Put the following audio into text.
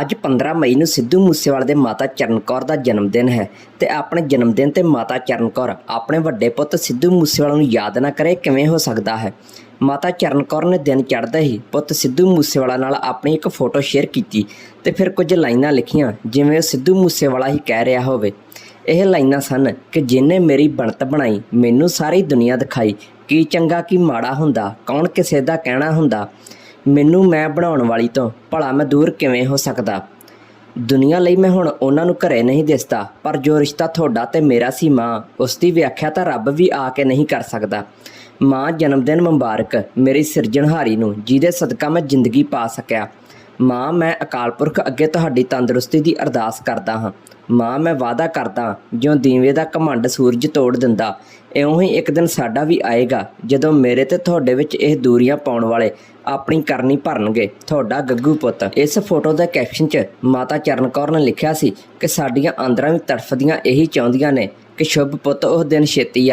ਅੱਜ 15 ਮਈ ਨੂੰ ਸਿੱਧੂ ਮੂਸੇਵਾਲੇ ਦੇ ਮਾਤਾ ਚਰਨ ਕੌਰ ਦਾ ਜਨਮ ਦਿਨ ਹੈ ਤੇ ਆਪਣੇ ਜਨਮ ਦਿਨ ਤੇ ਮਾਤਾ ਚਰਨ ਕੌਰ ਆਪਣੇ ਵੱਡੇ ਪੁੱਤ ਸਿੱਧੂ ਮੂਸੇਵਾਲੇ ਨੂੰ ਯਾਦ ਨਾ ਕਰੇ ਕਿਵੇਂ ਹੋ ਸਕਦਾ ਹੈ? ਮਾਤਾ ਚਰਨ ਕੌਰ ਨੇ ਦਿਨ ਚੜ੍ਹਦੇ ਹੀ ਪੁੱਤ ਸਿੱਧੂ ਮੂਸੇਵਾਲਾ ਨਾਲ ਆਪਣੀ ਇੱਕ ਫੋਟੋ ਸ਼ੇਅਰ ਕੀਤੀ ਤੇ ਫਿਰ ਕੁਝ ਲਾਈਨਾਂ ਲਿਖੀਆਂ ਜਿਵੇਂ ਉਹ ਸਿੱਧੂ ਮੂਸੇਵਾਲਾ ਹੀ ਕਹਿ ਰਿਹਾ ਹੋਵੇ। ਇਹ ਲਾਈਨਾਂ ਸਨ ਕਿ ਜਿਨੇ ਮੇਰੀ ਬਣਤ ਬਣਾਈ, ਮੈਨੂੰ ਸਾਰੀ ਦੁਨੀਆ ਦਿਖਾਈ, ਕੀ ਚੰਗਾ, ਕੀ ਮਾੜਾ ਹੁੰਦਾ, ਕੌਣ ਕਿਸੇ ਦਾ ਕਹਿਣਾ ਹੁੰਦਾ? ਮੈਨੂੰ ਮੈਂ ਬਣਾਉਣ ਵਾਲੀ ਤੋਂ ਭਲਾ ਮੈਂ ਦੂਰ ਕਿਵੇਂ ਹੋ ਸਕਦਾ? ਦੁਨੀਆ ਲਈ ਮੈਂ ਹੁਣ ਉਹਨਾਂ ਨੂੰ ਘਰੇ ਨਹੀਂ ਦਿਸਦਾ, ਪਰ ਜੋ ਰਿਸ਼ਤਾ ਤੁਹਾਡਾ ਤੇ ਮੇਰਾ ਸੀ ਮਾਂ, ਉਸ ਦੀ ਵਿਆਖਿਆ ਤਾਂ ਰੱਬ ਵੀ ਆ ਕੇ ਨਹੀਂ ਕਰ ਸਕਦਾ। ਮਾਂ ਜਨਮ ਦਿਨ ਮੁਬਾਰਕ, ਮੇਰੀ ਸਿਰਜਣਹਾਰੀ ਨੂੰ, ਜਿਹਦੇ ਸਦਕਾ ਮੈਂ ਜ਼ਿੰਦਗੀ ਪਾ ਸਕਿਆ। ਮਾਂ, ਮੈਂ ਅਕਾਲ ਪੁਰਖ ਅੱਗੇ ਤੁਹਾਡੀ ਤੰਦਰੁਸਤੀ ਦੀ ਅਰਦਾਸ ਕਰਦਾ ਹਾਂ। ਮਾਂ, ਮੈਂ ਵਾਅਦਾ ਕਰਦਾ ਜਿਉਂ ਦੀਵੇ ਦਾ ਘਮੰਡ ਸੂਰਜ ਤੋੜ ਦਿੰਦਾ, ਇਉਂ ਹੀ ਇੱਕ ਦਿਨ ਸਾਡਾ ਵੀ ਆਏਗਾ, ਜਦੋਂ ਮੇਰੇ ਤੇ ਤੁਹਾਡੇ ਵਿੱਚ ਇਹ ਦੂਰੀਆਂ ਪਾਉਣ ਵਾਲੇ ਆਪਣੀ ਕਰਨੀ ਭਰਨਗੇ, ਤੁਹਾਡਾ ਗੱਗੂ ਪੁੱਤ। ਇਸ ਫੋਟੋ ਦਾ ਕੈਪਸ਼ਨ 'ਚ ਮਾਤਾ ਚਰਨ ਕੌਰ ਨੇ ਲਿਖਿਆ ਸੀ ਕਿ ਸਾਡੀਆਂ ਆਂਦਰਾਂ ਵੀ ਤੜਫਦੀਆਂ, ਇਹੀ ਚਾਹੁੰਦੀਆਂ ਨੇ ਕਿ ਸ਼ੁਭ ਪੁੱਤ, ਉਹ ਦਿਨ ਛੇਤੀ